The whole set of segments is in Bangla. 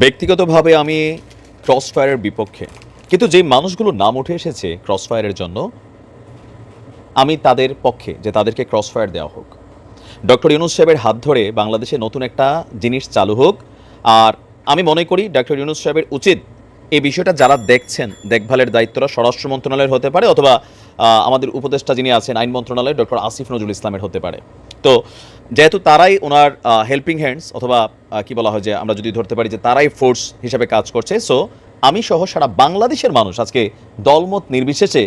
ব্যক্তিগতভাবে আমি ক্রসফায়ারের বিপক্ষে। কিন্তু যে মানুষগুলো নাম উঠে এসেছে ক্রসফায়ারের জন্য, আমি তাদের পক্ষে, যে তাদেরকে ক্রসফায়ার দেওয়া হোক। ডক্টর ইউনুস সাহেবের হাত ধরে বাংলাদেশে নতুন একটা জিনিস চালু হোক। আর আমি মনে করি ডক্টর ইউনুস সাহেবের উচিত এই বিষয়টা যারা দেখছেন, দেখভালের দায়িত্বটা স্বরাষ্ট্র মন্ত্রণালয়ের হতে পারে অথবা আমাদের উপদেষ্টা যিনি আছেন, আইন মন্ত্রণালয় ডক্টর আসিফ নজরুল ইসলামের হতে পারে। তো যেহেতু তারাই ওনার হেল্পিং হ্যান্ডস অথবা কি বলা হয় যে আমরা যদি ধরতে পারি যে তারাই ফোর্স হিসেবে কাজ করছে সো আমি সহ সারা বাংলাদেশের মানুষ আজকে দলমত নির্বিশেষে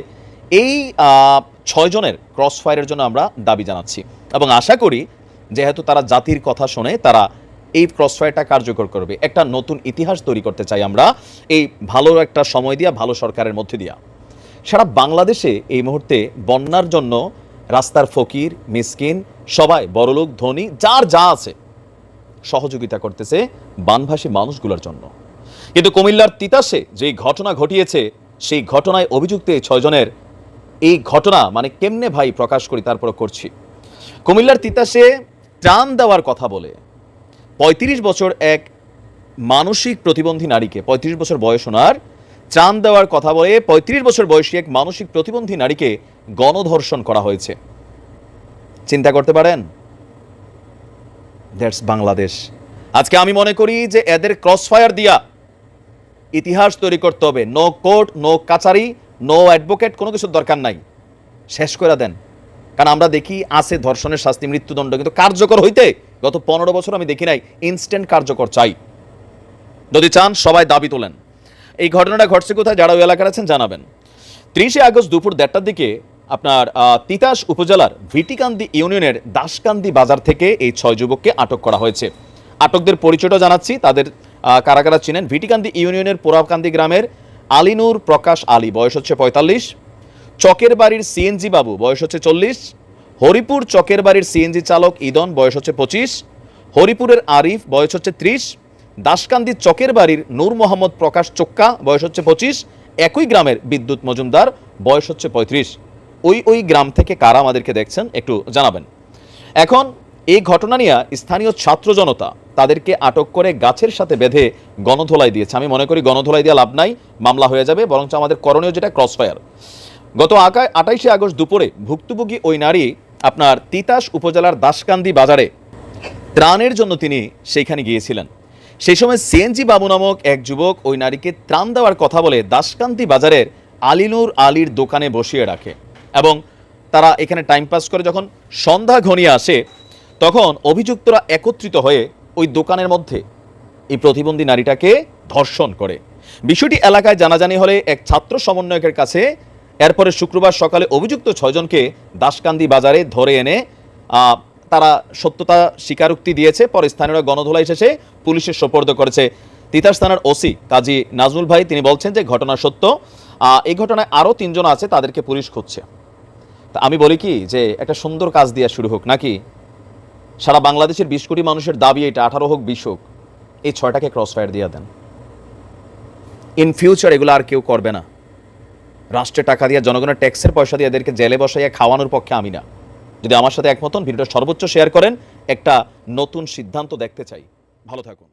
এই ছয়জনের ক্রস ফায়ারের জন্য আমরা দাবি জানাচ্ছি। এবং আশা করি যেহেতু তারা জাতির কথা শুনে, তারা এই ক্রসফায়ারটা কার্যকর করবে। একটা নতুন ইতিহাস তৈরি করতে চাই আমরা, এই ভালো একটা সময় দিয়া, ভালো সরকারের মধ্যে দিয়া। সারা বাংলাদেশে এই মুহূর্তে বন্যার জন্য রাস্তার ফকির, মিসকিন, সবাই বড়লোক, ধনী, যার যা আছে সহযোগিতা করতেছে বানভাসী মানুষগুলোর জন্য। কিন্তু কুমিল্লার তিতাসে যে ঘটনা ঘটিয়েছে, সেই ঘটনায় অভিযুক্ত এই ছয়জনের এই ঘটনা মানে কেমনে ভাই প্রকাশ করি তারপর করছি। কুমিল্লার তিতাসে ত্রাণ দেওয়ার কথা বলে পঁয়ত্রিশ বছর এক মানসিক প্রতিবন্ধী নারীকে, পঁয়ত্রিশ বছর বয়স ওনার ত্রাণ দেওয়ার কথা বলে পঁয়ত্রিশ বছর বয়সী এক মানসিক প্রতিবন্ধী নারীকে গণধর্ষণ করা হয়েছে। চিন্তা করতে পারেন? দ্যাটস বাংলাদেশ। আজকে আমি মনে করি যে এদের ক্রসফায়ার দিয়া ইতিহাস তৈরি করতে হবে। নো কোর্ট নো কাচারি নো অ্যাডভোকেট কোনো কিছুর দরকার নাই। শেষ করে দেন। কারণ আমরা দেখি আছে ধর্ষণের শাস্তি, মৃত্যুদণ্ড। কিন্তু কার্যকর হইতে গত পনেরো বছর আমি দেখি নাই ইনস্ট্যান্ট কার্যকর চাই। যদি চান, সবাই দাবি তোলেন। এই ঘটনাটা ঘটছে কোথায় যারা ওই এলাকার আছেন জানাবেন। ত্রিশে আগস্ট দুপুর দেড়টার দিকে আপনার তিতাস উপজেলার ভিটিকান্দি ইউনিয়নের দাসকান্দি বাজার থেকে এই ছয় যুবককে আটক করা হয়েছে। আটকদের পরিচয়টা জানাচ্ছি, তাদের কারা কারা চিনেন? ভিটিকান্দি ইউনিয়নের পোড়াকান্দি গ্রামের আলিনুর প্রকাশ আলী, বয়স হচ্ছে পঁয়তাল্লিশ। চকের বাড়ির সিএনজি বাবু, বয়স হচ্ছে চল্লিশ। হরিপুর চকের বাড়ির সিএনজি চালক ইদন, বয়স হচ্ছে পঁচিশ। হরিপুরের আরিফ, বয়স হচ্ছে ত্রিশ। দাসকান্দি চকের বাড়ির নূর মোহাম্মদ প্রকাশ চোক্কা, বয়স হচ্ছে পঁচিশ। একই গ্রামের বিদ্যুৎ মজুমদার, বয়স হচ্ছে পঁয়ত্রিশ। ওই ওই গ্রাম থেকে কারা আমাদেরকে দেখছেন একটু জানাবেন। এখন এই ঘটনা নিয়ে স্থানীয় ছাত্র জনতা তাদেরকে আটক করে গাছের সাথে বেঁধে গণধোলাই দিয়েছে। আমি মনে করি গণধোলাই দিয়ে লাভ নাই, মামলা হয়ে যাবে, বরঞ্চ আমাদের করণীয় যেটা ক্রসফায়ার গত আকায় আঠাইশে আগস্ট দুপুরে ভুক্তভোগী ওই নারী আপনার তিতাস উপজেলার দাসকান্দি বাজারে ত্রাণের জন্য তিনি সেইখানে গিয়েছিলেন। সেই সময় সিএনজি বাবু নামক এক যুবক ওই নারীকে ত্রাণ দেওয়ার কথা বলে দাসকান্দি বাজারের আলিনুর আলীর দোকানে বসিয়ে রাখে এবং তারা এখানে টাইম পাস করে যখন সন্ধ্যা ঘনিয়ে আসে, তখন অভিযুক্তরা একত্রিত হয়ে ওই দোকানের মধ্যে এই প্রতিবন্ধী নারীটাকে ধর্ষণ করে। বিষয়টি এলাকায় জানাজানি হলে এক ছাত্র সমন্বয়কের কাছে এরপরে শুক্রবার সকালে অভিযুক্ত ছয়জনকে দাসকান্দি বাজারে ধরে এনে তারা সত্যতা স্বীকারোক্তি দিয়েছে, পরে স্থানীয়রা গণধোলা এসেছে পুলিশের সোপর্দ করেছে। তিতাস থানার ওসি কাজী নাজমুল ভাই, তিনি বলছেন যে ঘটনা সত্য। এই ঘটনায় আরও তিনজন আছে, তাদেরকে পুলিশ খুঁজছে। তা আমি বলি কি, যে একটা সুন্দর কাজ দিয়ে শুরু হোক, নাকি? সারা বাংলাদেশের বিশ কোটি মানুষের দাবি এটা, আঠারো হোক, বিশ হোক, এই ছয়টাকে ক্রস ফায়ার দিয়ে দেন। ইন ফিউচার এগুলো আর কেউ করবে না। রাষ্ট্রের টাকা দিয়ে, জনগণের ট্যাক্সের পয়সা দিয়ে এদেরকে জেলে বসাইয়া খাওয়ানোর পক্ষে আমি না। যদি আমার সাথে একমতন ভিডিওটা সর্বোচ্চ শেয়ার করেন। একটা নতুন সিদ্ধান্ত দেখতে চাই। ভালো থাকুন।